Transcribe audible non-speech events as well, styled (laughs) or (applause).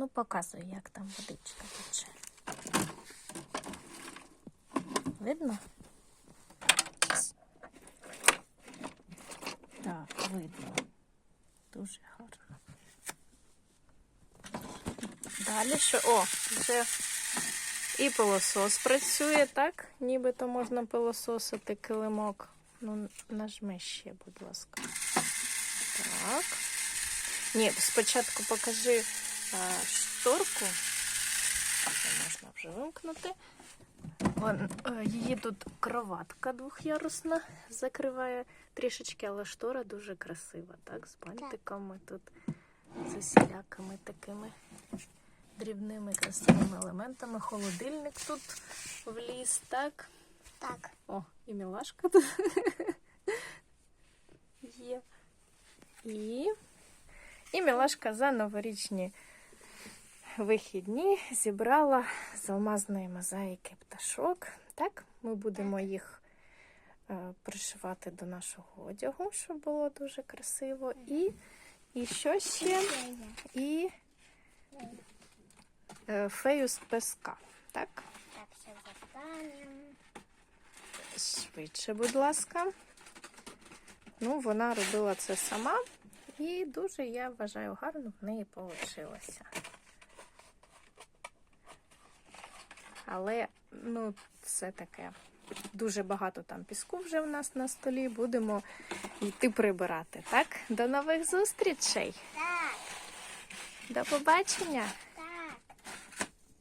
Ну, показуй, як там водичка тече. Видно? Так, видно. Дуже гарно. Далі що? О, вже і пилосос працює, так? Нібито можна пилососити килимок. Ну, нажми ще, будь ласка. Так. Ні, спочатку покажи шторку. Це можна вже вимкнути. Вон, е, її тут кроватка двохярусна закриває трішечки, але штора дуже красива, так? З бантиками тут, з усілякими такими дрібними красивими елементами. Холодильник тут вліз, так? Так. О, і мілашка тут (laughs) є. І, і мілашка за новорічні вихідні зібрала з алмазної мозаїки пташок. Так, ми будемо їх е, пришивати до нашого одягу, щоб було дуже красиво. І, і що ще? І е, фею з песка. Так? Так, ще застанем. Швидше, будь ласка. Ну, вона робила це сама, і дуже, я вважаю, гарно в неї вийшло. Але, ну, це таке. Дуже багато там піску вже в нас на столі. Будемо йти прибирати. Так? До нових зустрічей. Так. До побачення.